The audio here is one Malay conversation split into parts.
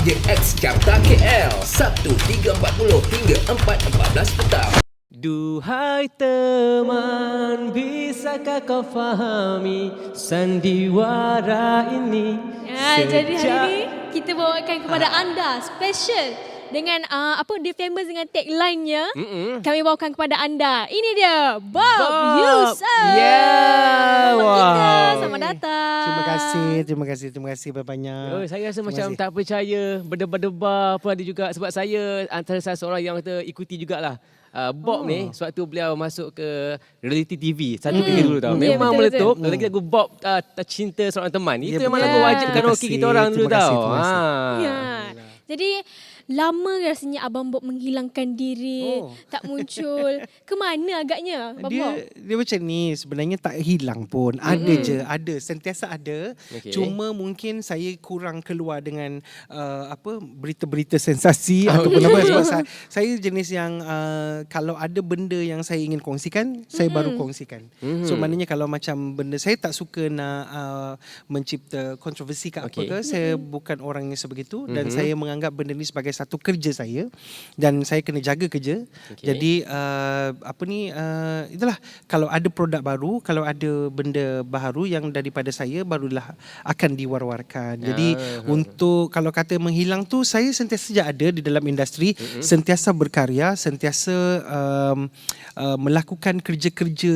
je X Carta KL Sabtu 3.40 hingga 4.14 petang Duhai teman, bisakah kau fahami sandiwara ini? Ya, jadi hari Sejak- ini kita bawakan kepada anda special dengan uh, apa dia famous dengan tagline-nya. Mm-mm. Kami bawakan kepada anda. Ini dia Bob, Bob. Yusuf. Yeah, Bob wow. kita, selamat datang. Terima kasih, terima kasih, terima kasih banyak-banyak. Oh, saya rasa Terima macam kasih. tak percaya berdebar-debar pun ada juga sebab saya antara salah seorang yang kata ikuti jugalah Uh, Bob oh. ni sewaktu beliau masuk ke reality TV satu hmm. dulu tau. Ya, Memang betul, meletup betul. lagi lagu Bob uh, Tercinta Seorang Teman. Itu Ya, memang lagu wajib karaoke kasih, kita orang dulu terima kasih, tau. terima kasih. Ha. Ya. Jadi lama rasanya Abang Bob menghilangkan diri, Oh. tak muncul. Ke mana agaknya, Abang Bob? dia dia macam ni sebenarnya tak hilang pun. Ada je ada sentiasa ada. Okey. cuma mungkin saya kurang keluar dengan uh, apa berita-berita sensasi ataupun apa. Sebab saya, saya jenis yang uh, kalau ada benda yang saya ingin kongsikan saya baru kongsikan. So maknanya kalau macam benda saya tak suka nak uh, mencipta kontroversi ke apa Okey. ke. Saya bukan orang yang sebegitu dan saya menganggap benda ni sebagai satu kerja saya dan saya kena jaga kerja Okey. jadi uh, apa ni uh, itulah kalau ada produk baru kalau ada benda baru yang daripada saya barulah akan diwar-warkan jadi Ah. untuk kalau kata menghilang tu saya sentiasa ada di dalam industri mm-hmm. sentiasa berkarya sentiasa um, uh, melakukan kerja-kerja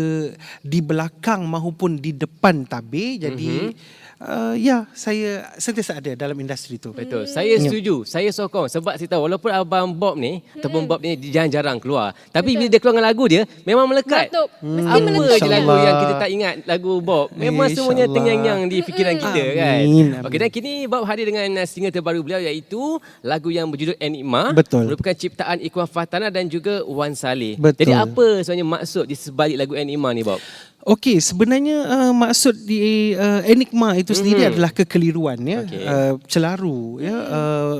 di belakang maupun di depan tabir jadi mm-hmm. Uh, ya saya sentiasa ada dalam industri tu Betul. Saya setuju. Saya sokong sebab saya tahu walaupun abang Bob ni ataupun Bob ni dia jarang keluar. Tapi bila dia keluar dengan lagu dia memang melekat. Meletup. Mesti Apa meletup. je lagu yang kita tak ingat lagu Bob. Memang InsyaAllah. semuanya terngiang-ngiang di fikiran kita kan. Amin, Okey dan kini Bob hadir dengan single terbaru beliau iaitu lagu yang berjudul Enigma. Betul. Merupakan ciptaan Ikhwan Fatana dan juga Wan Saleh. Betul. Jadi apa sebenarnya maksud di sebalik lagu Enigma ni Bob? Okey, sebenarnya uh, maksud di uh, enigma itu sendiri adalah kekeliruan ya, Okey. uh, celaru ya, uh,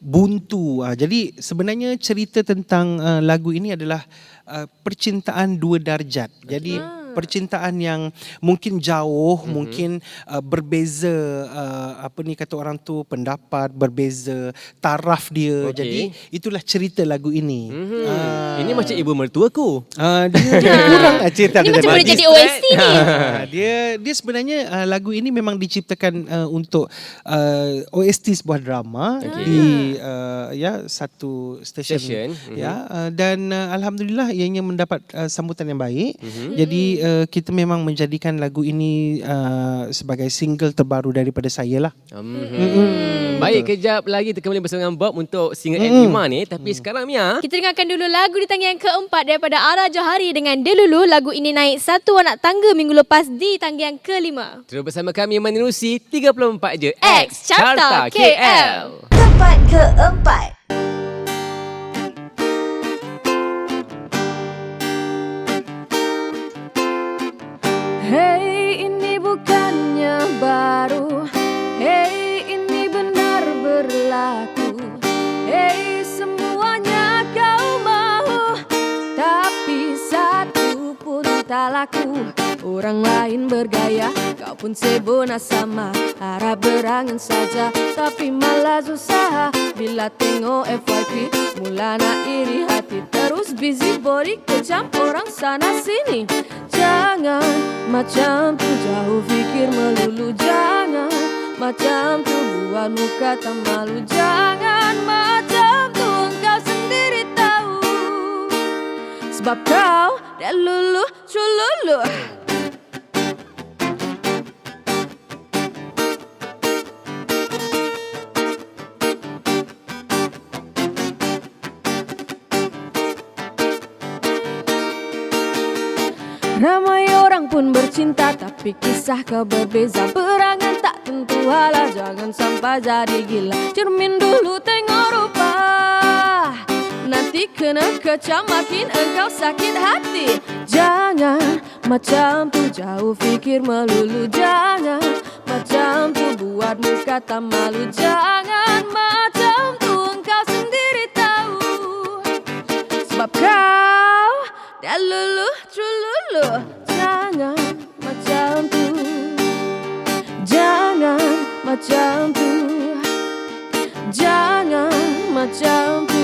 buntu. Uh, jadi sebenarnya cerita tentang uh, lagu ini adalah uh, percintaan dua darjat. Jadi percintaan yang mungkin jauh, mungkin uh, berbeza uh, apa ni kata orang tu pendapat, berbeza taraf dia. Okey. Jadi itulah cerita lagu ini. Hmm. Ah. Ini macam ibu mertuaku. Uh, dia, dia kurang lah cerita Ini dia macam boleh jadi OST ni. Ah, dia dia sebenarnya uh, lagu ini memang diciptakan uh, untuk uh, OST sebuah drama Okey. di uh, ya satu stesen Stesen, ya uh, dan uh, alhamdulillah ianya mendapat uh, sambutan yang baik. Mhm. Jadi uh, kita memang menjadikan lagu ini uh, sebagai single terbaru daripada saya lah. Hmm. Baik, kejap lagi kita kembali bersama dengan Bob untuk single Enigma ni. Tapi sekarang Mia, Kita dengarkan dulu lagu di tanggihan keempat daripada Ara Johari dengan Delulu. Lagu ini naik satu anak tangga minggu lepas di tanggihan kelima. terus bersama kami Manirusi 34 je X Carta KL. Tempat keempat. Laku Orang lain bergaya Kau pun sebona sama Harap berangan saja Tapi malah susah. Bila tengok FYP Mula nak iri hati. Terus busy body Kejam orang sana sini. Jangan macam tu Jauh fikir melulu. Jangan macam tu Buat muka tak malu. Jangan macam tu Engkau sendiri tahu. Sebab kau dah lulu Cululu Ramai orang pun bercinta Tapi kisah kau berbeza. Berangan tak tentu halah Jangan sampai jadi gila. Cermin dulu tengok rupa Nanti kena kecam Makin engkau sakit hati. Jangan macam tu Jauh fikir melulu. Jangan macam tu Buat muka tak malu. Jangan macam tu Engkau sendiri tahu. Sebab kau dah lulu cululu Jangan macam tu. Jangan macam tu. Jangan macam tu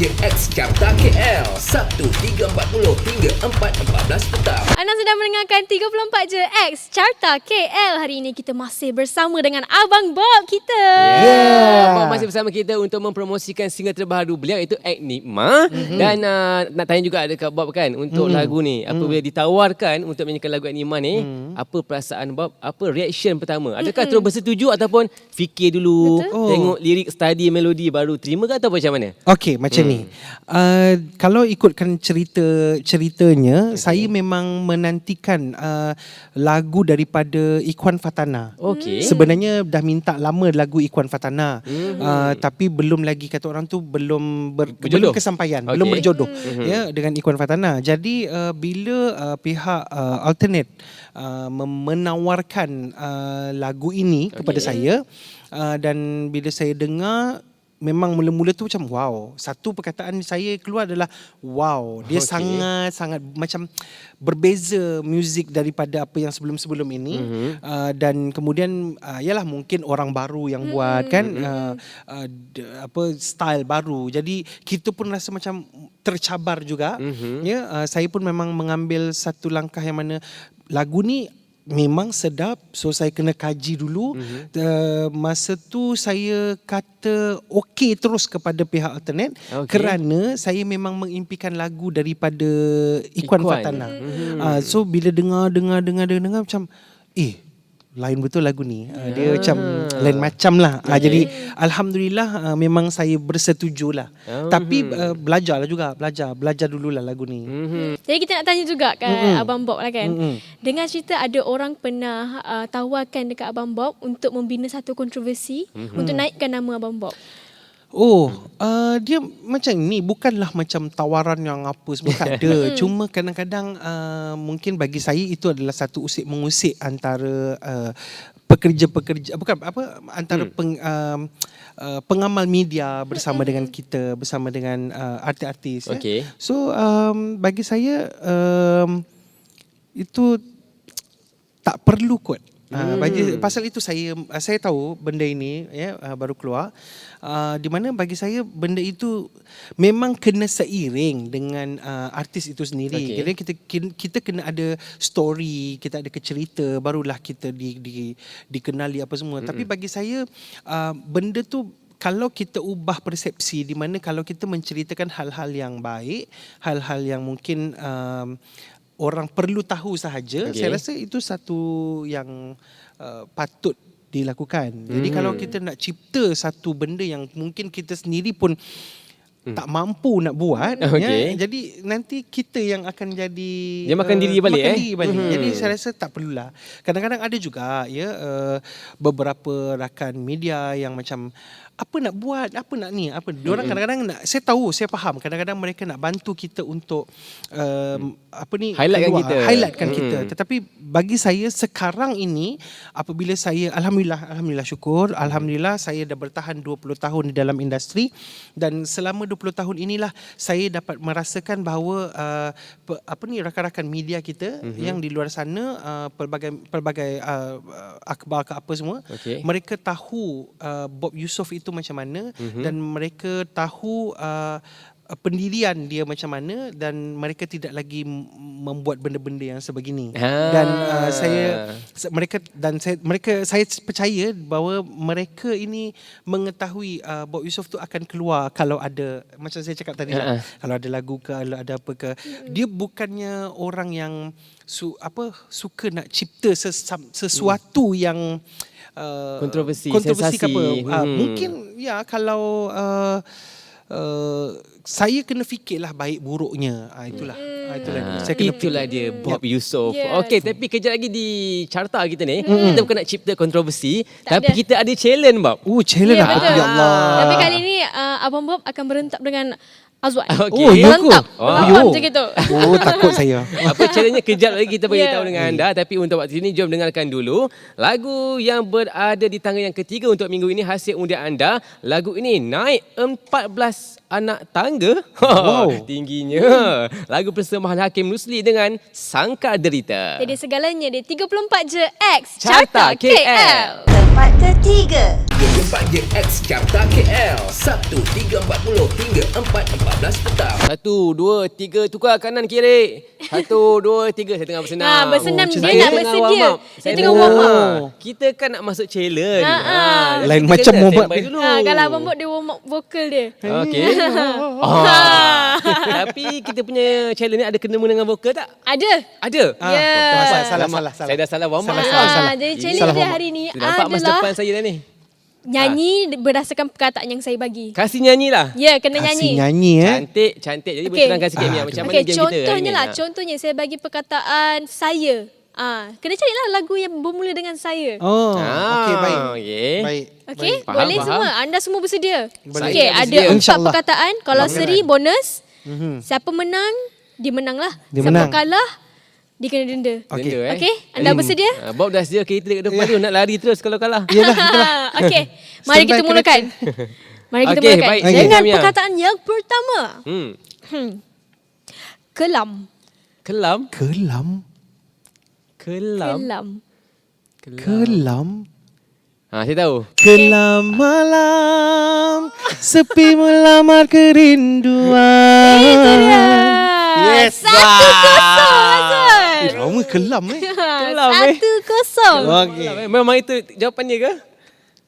Empat GX Carta KL Sabtu 3.40 hingga 4.14 petang Anda sedang mendengarkan 34 je X Carta KL. Hari ini kita masih bersama dengan Abang Bob kita. Yeah. Abang masih bersama kita untuk mempromosikan single terbaru beliau iaitu Enigma mm-hmm. dan uh, nak tanya juga dekat Bob kan untuk mm. lagu ni apabila ditawarkan untuk menyanyikan lagu Enigma ni mm. apa perasaan Bob apa reaction pertama adakah mm-hmm. terus bersetuju ataupun fikir dulu Betul. tengok lirik study melodi baru terima ke atau macam mana Okey, macam hmm. Ni. Uh, kalau ikutkan cerita ceritanya, okay. saya memang menantikan uh, lagu daripada Ikhwan Fatana. Okey. Sebenarnya dah minta lama lagu Ikhwan Fatana. Hmm. Uh, tapi belum lagi kata orang tu belum ber, Berjodoh? belum kesampaian, Okey. belum berjodoh hmm. ya dengan Ikhwan Fatana. Jadi uh, bila uh, pihak uh, alternate uh, menawarkan uh, lagu ini okay. kepada saya uh, dan bila saya dengar memang mula-mula tu macam wow. Satu perkataan saya keluar adalah wow. Dia Okey. okay. sangat sangat macam berbeza muzik daripada apa yang sebelum-sebelum ini. Mm-hmm. Uh, dan kemudian uh, yalah mungkin orang baru yang buat kan uh, uh, d- apa style baru. Jadi kita pun rasa macam tercabar juga. Mm-hmm. Ya, uh, saya pun memang mengambil satu langkah yang mana lagu ni memang sedap so saya kena kaji dulu mm-hmm. uh, masa tu saya kata okey terus kepada pihak alternate okay. kerana saya memang mengimpikan lagu daripada Ikhwan, Ikhwan. Fatana mm-hmm. uh, so bila dengar dengar dengar dengar, dengar macam eh lain betul lagu ni uh, dia macam lain macam lah uh, jadi alhamdulillah uh, memang saya bersetuju lah Oh. tapi uh, belajar lah juga belajar belajar dululah lagu ni mm-hmm. Jadi kita nak tanya juga kan Mm-mm. Abang Bob lah kan. Mm-mm. Dengar cerita ada orang pernah uh, tawarkan dekat Abang Bob untuk membina satu kontroversi Mm-hmm. untuk naikkan nama Abang Bob. Oh, uh, dia macam ni bukanlah macam tawaran yang apa semua tak ada. Cuma kadang-kadang uh, mungkin bagi saya itu adalah satu usik mengusik antara uh, pekerja-pekerja bukan apa antara hmm. peng, um, uh, pengamal media bersama dengan kita bersama dengan uh, artis-artis Okey. ya. So um, bagi saya um, itu tak perlu kot. Uh, bagi pasal itu saya uh, saya tahu benda ini ya uh, baru keluar uh, di mana bagi saya benda itu memang kena seiring dengan uh, artis itu sendiri. Okay. kita kin- kita kena ada story, kita ada kecerita barulah kita di, di dikenali apa semua. Mm-hmm. Tapi bagi saya uh, benda tu kalau kita ubah persepsi di mana kalau kita menceritakan hal-hal yang baik, hal-hal yang mungkin um, orang perlu tahu sahaja, okay. saya rasa itu satu yang uh, patut dilakukan. Jadi Hmm. kalau kita nak cipta satu benda yang mungkin kita sendiri pun tak mampu nak buat Hmm. Okey. ya, jadi nanti kita yang akan jadi Dia makan diri balik, makan eh? diri balik. Mhm. Jadi saya rasa tak perlulah. Kadang-kadang ada juga ya uh, beberapa rakan media yang macam apa nak buat, apa nak ni, apa. Diorang kadang-kadang nak saya tahu, saya faham. Kadang-kadang mereka nak bantu kita untuk um, apa ni Highlightkan keluar, kita. highlightkan Mm. kita. Tetapi bagi saya sekarang ini apabila saya alhamdulillah alhamdulillah syukur, alhamdulillah saya dah bertahan 20 tahun di dalam industri dan selama 20 tahun inilah saya dapat merasakan bahawa uh, pe, apa ni rakan-rakan media kita mm-hmm. yang di luar sana uh, pelbagai pelbagai uh, akhbar ke apa semua Okey. mereka tahu uh, Bob Yusof itu macam mana mm-hmm. dan mereka tahu uh, pendirian dia macam mana dan mereka tidak lagi membuat benda-benda yang sebegini Ah. dan uh, saya mereka dan saya mereka saya percaya bahawa mereka ini mengetahui uh, Bob Yusof tu akan keluar kalau ada macam saya cakap tadi Ah, ah. lah, kalau ada lagu ke kalau ada apa ke dia bukannya orang yang su, apa suka nak cipta sesam, sesuatu yang uh, Kontroversi, kontroversi ke sensasi. apa uh, Hmm. mungkin ya kalau uh, Uh, saya kena fikirlah baik buruknya. Ah itulah. Ah itulah. Ah, Saya kena itulah dia Bob Yusof. Yes. Okey, tapi kejap lagi di carta kita ni, kita bukan nak cipta kontroversi, Tak tapi ada. kita ada challenge Bob. Oh, challenge Ya, apa tu betul. ya Allah. Tapi kali ni uh, Abang Bob akan berentak dengan Azwan. Okey. Oh, ya ke? Lengkap. Oh. Lengkap macam gitu. Oh, takut saya. Apa challenge kejap lagi kita bagi Ya. tahu dengan anda tapi untuk waktu ini jom dengarkan dulu lagu yang berada di tangga yang ketiga untuk minggu ini hasil undian anda. Lagu ini naik 14 anak tangga. Wow. Tingginya. Lagu persembahan Hakim Nusli dengan Sangka Derita. Jadi segalanya di 34 je X Carta Carta KL. KL. Tempat ketiga. 34 je X Carta KL Sabtu 3.40 hingga 4.14 petang Satu, dua, tiga, tukar kanan kiri. Satu, dua, tiga. Saya tengah bersenam. Ha, bersenam Oh, dia nak bersedia. warm up. Saya tengah warm up. Ah, Kita kan nak masuk challenge. Ha, Ha, ha. Lain kita macam ni. dulu. Ha, kalau Abang Bob dia warm up vokal dia. Okey. Ah. Tapi kita punya challenge ni ada kena dengan vokal tak? Ada. Ada. Ah, Ya. salah, salah, salah, Alamak, salah. Saya dah salah warm up. Salah, salah, Ah, salah. Jadi challenge salah dia hari ni Dia nampak masa adalah depan saya dah ni. Nyanyi berdasarkan perkataan yang saya bagi. Kasih nyanyi lah. Ya, kena Kasih nyanyi. nyanyi eh. Cantik, cantik. Jadi Okey. boleh terangkan sikit Mia macam mana Okey, game kita hari contohnya ni. lah, Ha. contohnya saya bagi perkataan saya. Ah, kena carilah lagu yang bermula dengan saya. Oh, Ah, okey baik. okey. Baik. Okey, Faham, boleh faham. semua. Anda semua bersedia? Boleh. Okey, ada bersedia. empat perkataan. Kalau seri bonus, Mhm. siapa menang, dia menang lah. Dia siapa menang. kalah, dia kena denda. Okey. Denda, eh. Okey, anda bersedia? Ah, Bob dah sedia kereta dekat depan tu nak lari terus kalau kalah. Yalah, itulah. Okey, mari kita mulakan. Mari kita Okey, mulakan. baik. Dengan Mia. perkataan yang pertama. Hmm. Hmm. Kelam. Kelam. Kelam. Kelam. Kelam. Kelam. Ha, saya tahu. Kelam malam sepi melamar kerinduan. Itu dia. Yes. Satu kosong, Eh, lama kelam eh. Kelam, eh. Satu kosong. Okey. Kelam, eh. Memang itu jawapan dia ke?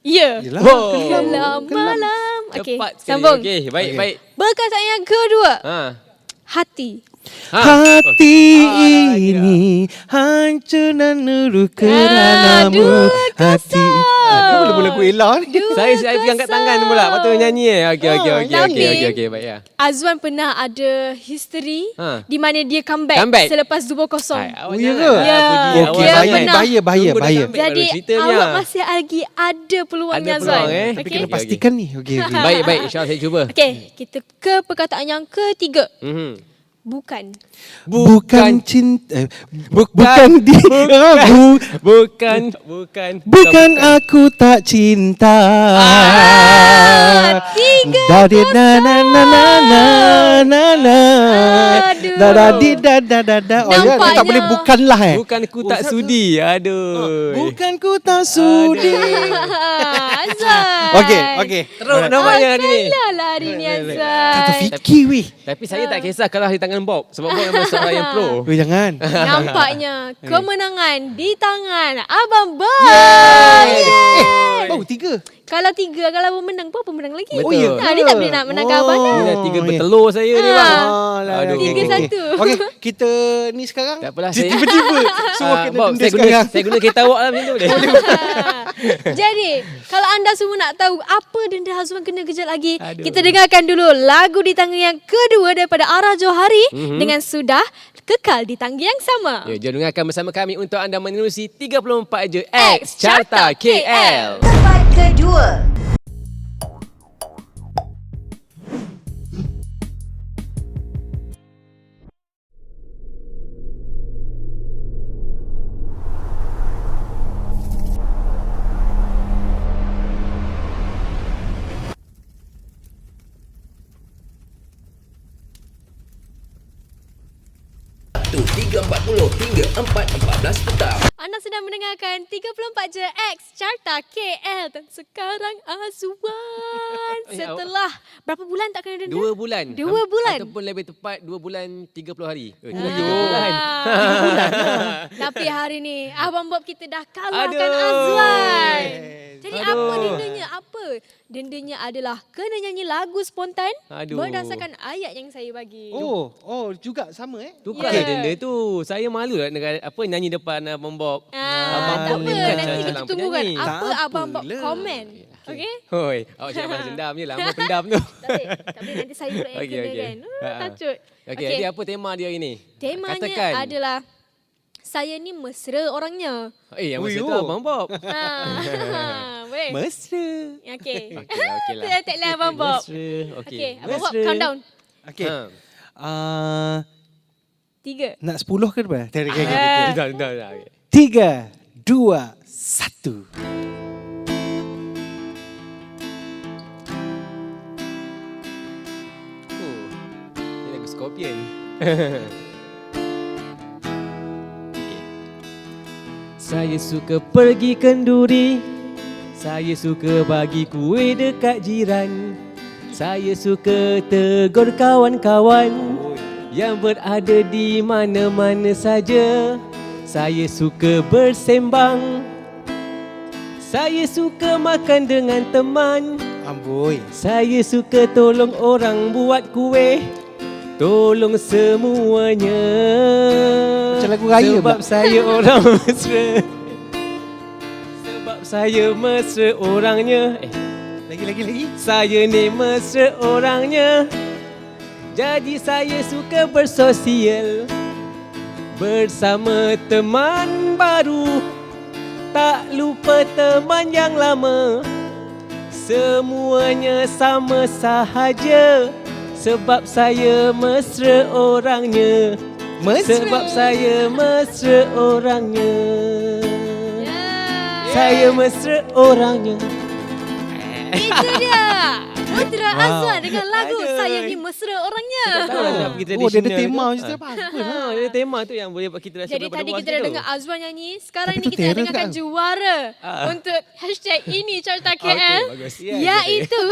Ya. Yelah. Oh. Kelam malam. Okey, sambung. Okey, baik, Okey. baik. Perkataan yang kedua. Ha. Hati. Ha. Hati Ah, ini hancur dan luruh keranamu. dua Hati. Ada boleh lagu Ella ni. Saya saya pegang kat tangan pula. Tu nyanyi eh. Okey, okey, Oh, okey, okey, okey, okey, baik ya. Azwan pernah ada history Ha. di mana dia comeback, Comeback? selepas 2-0. Hai, awak Oh, ya ke? lah Ya. pergi. Okey, Awak Okey, Dia bahaya, pernah. bahaya, bahaya, Tunggu bahaya. comeback Jadi baru cerita, awak masih lagi ada peluangnya Ada Azwan. peluang, eh. Tapi Okey. kena Okey, pastikan ni. Okey, okey. Baik, baik. InsyaAllah saya cuba. Okey, kita ke perkataan yang ketiga. Mhm. Bukan. Bukan cinta eh, bu- Bukan. bukan di Ah, bu- Bukan, bukan. Bukan aku tak cinta. Ah, tiga Dari na na na na na na na. Aduh. Da da di da da da da. Oh ya, dia tak boleh bukanlah eh. Bukan ku tak sudi. Aduh. Bukan ku tak sudi. Azwan. Okey, okey. Teruk nampaknya hari ni. Kalah lah hari ni Tak Azwan. terfikir weh. Tapi saya tak kisah kalah di tangan Bob. Sebab Bob memang seorang yang pro. Oh jangan. Nampaknya kemenangan di tangan Abang Bob. Eh, baru tiga. Kalau tiga, kalau abang menang pun apa menang lagi. Betul. Oh, ya Ha, dia tak boleh nak menangkan abang dah. Ini dah tiga Oh, bertelur saya ni bang. Oh, lah, Aduh. okey, Tiga okey. satu. Okey, kita ni sekarang. Tak apalah, saya- Tiba-tiba semua Ah, kena Bob, denda saya guna, sekarang. saya guna kereta awak lah macam tu boleh? Jadi, kalau anda semua nak tahu apa denda Hazwan kena kejap lagi, Aduh. kita dengarkan dulu lagu di tangga yang kedua daripada Ara Johari Mhm. dengan sudah kekal di tangga yang sama. Ya, jom dengarkan bersama kami untuk anda menerusi 34 je X X Carta KL. Tempat kedua. Sedang mendengarkan 34 je X Carta KL dan sekarang Azwan Eh, setelah berapa bulan tak kena denda? Dua bulan. Dua bulan. Ataupun lebih tepat dua bulan 30 hari. Eh, Ah. tiga bulan. Tapi hari ni Abang Bob kita dah kalahkan Aduh. Azwan. Jadi Aduh. apa dendanya? Apa? Dendanya adalah kena nyanyi lagu spontan Aduh. berdasarkan ayat yang saya bagi. Oh, oh juga sama eh. Tukar yeah. denda tu. Saya malu lah dengan apa nyanyi depan Abang Bob. Ah, Abang tak Bob apa, nanti kita tunggu kan apa Tak Abang Bob apalah. komen. Okey? Hoi, awak jangan balas dendam je. Lama pendam tu. Tak boleh nanti saya pula yang Okey, kena okey. kan. Ha, Ah, ha. Tacut. Okey, jadi apa tema dia hari ni? Temanya Katakan. adalah saya ni mesra orangnya. Eh, yang Ui, tu. Abang Bob. Ha. Boleh? Mesra. Okey. Okey lah, okey lah. Kita tagline Abang Bob. Mesra. Okey. Okey, Abang Bob countdown. Okey. Ha. Uh, Tiga. nak 10 ke berapa? Tak, tak, tak, tak. Ah. Dah, dah, dah. Okay. Tiga, dua, satu. Oh, Ini lagu Scorpion. okay. Saya suka pergi kenduri Saya suka bagi kuih dekat jiran. Saya suka tegur kawan-kawan Yang berada di mana-mana saja. Saya suka bersembang. Saya suka makan dengan teman. Amboi. saya suka tolong orang buat kuih Tolong semuanya. Macam lagu raya Sebab pula. saya orang mesra saya mesra orangnya Eh, Lagi, lagi, lagi. saya ni mesra orangnya Jadi saya suka bersosial Bersama teman baru Tak lupa teman yang lama Semuanya sama sahaja Sebab saya mesra orangnya Mesra. Sebab saya mesra orangnya Ya. Saya mesra orangnya Itu dia. Putra Wow. Azwan dengan lagu Aduh. Saya ni mesra orangnya. Tahu lah Oh, dia ada tema tu. macam tu. Bagus Ha, dia ada tema tu yang boleh kita rasa Jadi tadi kita dah dengar Azwan nyanyi. Sekarang ni kita dengarkan kan? juara Ah. untuk hashtag ini Carta KL. Okey, bagus. Ya, Iaitu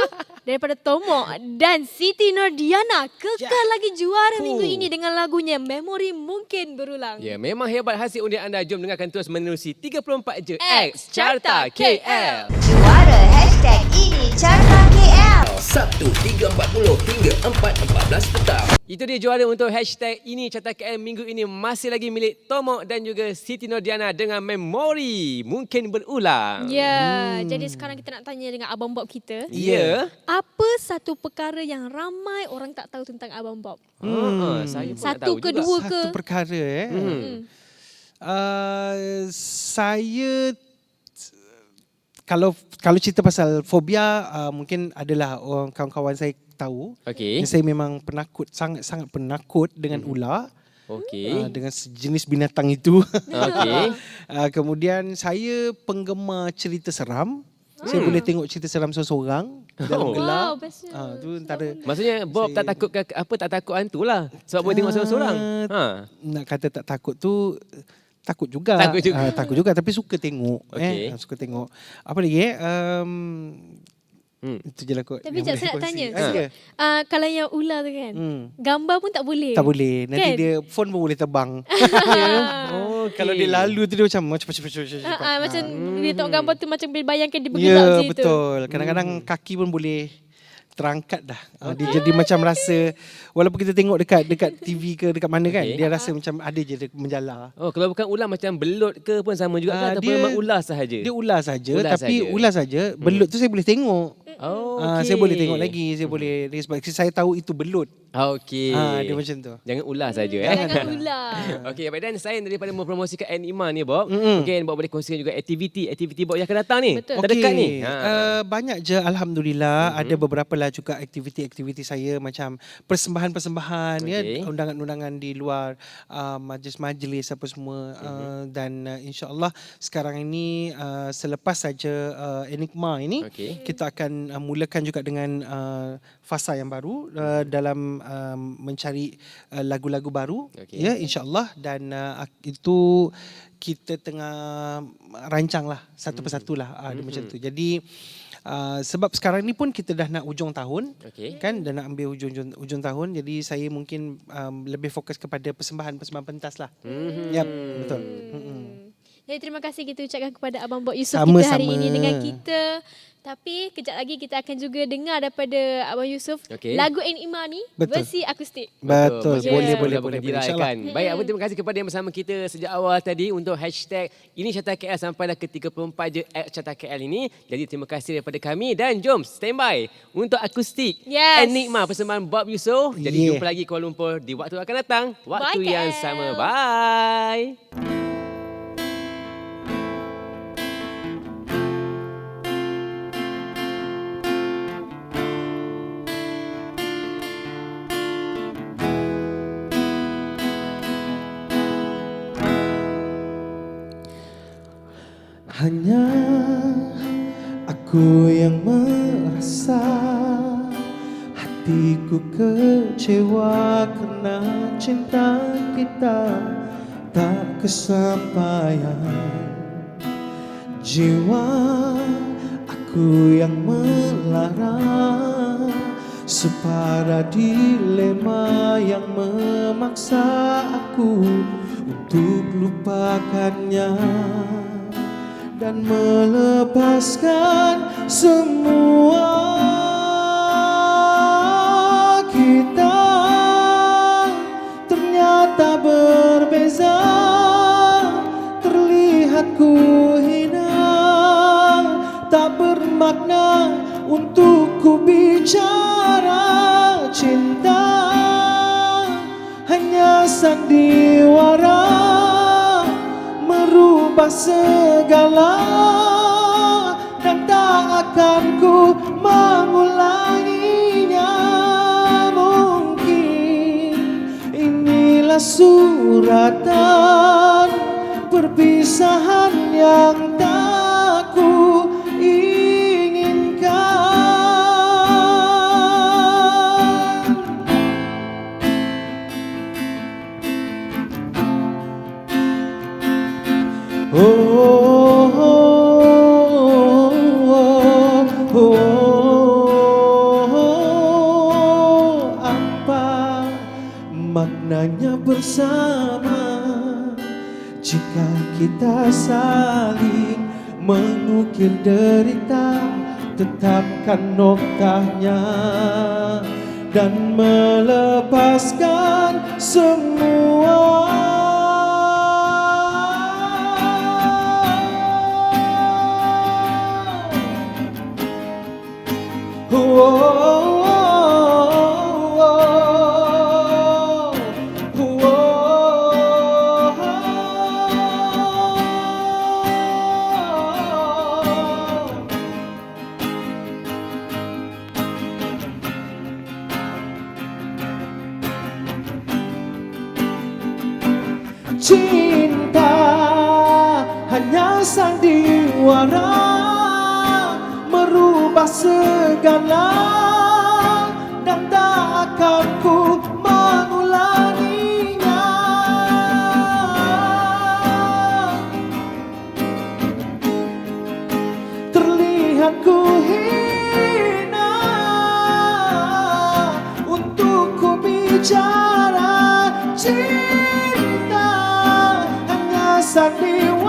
daripada Tomok dan Siti Nordiana. Kekal lagi juara minggu ini dengan lagunya Memori Mungkin Berulang. Ya, memang hebat hasil undian anda. Jom dengarkan terus menerusi 34 je X X Carta KL. Juara hashtag ini Carta KL. Sabtu 3.40 hingga 4.14 petang. Itu dia juara untuk hashtag ini Carta KL minggu ini masih lagi milik Tomok dan juga Siti Nordiana dengan memori mungkin berulang. Ya, jadi sekarang kita nak tanya dengan Abang Bob kita. Ya. Apa satu perkara yang ramai orang tak tahu tentang Abang Bob? Hmm. saya pun Satu tahu ke juga. dua ke? Satu perkara eh. Hmm. Uh, saya kalau kalau cerita pasal fobia uh, mungkin adalah orang kawan-kawan saya tahu. Okey. Saya memang penakut sangat sangat penakut dengan ular. Okey. Uh, dengan sejenis binatang itu. Okey. uh, kemudian saya penggemar cerita seram. Saya Hmm. boleh tengok cerita seram seorang-seorang dalam Oh. gelap. Wow, bestnya. Ah, tu antara Maksudnya Bob tak takut ke, apa tak takut hantu lah. Sebab boleh tengok seorang-seorang. Ha. nak kata tak takut tu takut juga. Takut juga. Ah, takut juga tapi suka tengok Okey. eh. Suka tengok. Apa lagi eh? Um, Hmm. Itu je lah kot. Tapi sekejap saya nak boleh tanya. Ah, ya. Uh, kalau yang ular tu kan, Hmm. gambar pun tak boleh. Tak boleh. Nanti Kan? dia phone pun boleh terbang. Oh, okay. Kalau dia lalu tu dia macam macam macam macam macam. Ah, ah, macam bila tengok gambar tu macam boleh bayangkan dia bergerak macam tu. betul. Kadang-kadang kaki pun boleh terangkat dah. Ah, Dia jadi macam rasa walaupun kita tengok dekat dekat TV ke dekat mana kan, Okey. dia rasa macam ada je dia menjala. Oh, kalau bukan ular macam belut ke pun sama juga Ah, kan? Ataupun dia- memang ular sahaja? Dia ular saja Ular tapi saja. ular saja. Belut tu saya boleh tengok. Oh, Ah, okey. saya boleh tengok lagi, saya boleh ni sebab saya tahu itu belut. Ah, Okey. Ah, dia macam tu. Jangan ular saja eh. Jangan ular. Okey, baik dan saya daripada mempromosikan Anima ni Bob. Mm-mm. Mungkin Bob boleh kongsikan juga aktiviti aktiviti Bob yang akan datang ni. Betul. Terdekat ni. Ha. Uh, banyak je alhamdulillah mm-hmm. ada beberapa lah juga aktiviti-aktiviti saya macam persembahan-persembahan Okey. ya undangan-undangan di luar uh, majlis-majlis apa semua mm-hmm. uh, dan uh, insyaallah sekarang ini uh, selepas saja uh, Enigma ini Okey. kita akan uh, mulakan juga dengan uh, fasa yang baru uh, dalam um, mencari uh, lagu-lagu baru Okey. ya insyaallah dan uh, itu kita tengah rancang lah satu persatu lah uh, Mhm. macam tu jadi uh, sebab sekarang ni pun kita dah nak ujung tahun Okey. kan dah nak ambil ujung ujung tahun jadi saya mungkin um, lebih fokus kepada persembahan-persembahan pentas lah Mhm. yep betul Mm-mm. Jadi terima kasih kita ucapkan kepada Abang Bob Yusof Sama, kita hari sama. ini dengan kita. Tapi kejap lagi kita akan juga dengar daripada Abang Yusof Okey. lagu Enigma ni Betul. versi akustik. betul Macam boleh mana boleh dah boleh, boleh insyaallah kan. Baik, apa terima kasih kepada yang bersama kita sejak awal tadi untuk hashtag ini Carta KL sampailah ke 34 je at Carta KL ini. Jadi terima kasih daripada kami dan jom standby untuk akustik Yes. Enigma persembahan Bob Yusof. Jadi Yeah. jumpa lagi Kuala Lumpur di waktu akan datang. Waktu Bye, yang KL. sama. Bye. Aku yang merasa Hatiku kecewa karena cinta kita tak kesampaian. Jiwa aku yang melarang Separa dilema yang memaksa aku Untuk lupakannya Dan melepaskan semua kita. Ternyata berbeza Terlihat ku hina Tak bermakna untuk ku bicara cinta. Hanya sandiwara Merubah segala Dan tak akan ku mengulanginya. Mungkin inilah suratan Perpisahan yang kita saling mengukir derita tetapkan noktahnya dan melepaskan semua Cinta hanya sandiwara merubah segala dan tak akan ku mengulanginya. Terlihat ku hina untuk ku bicara cinta hanya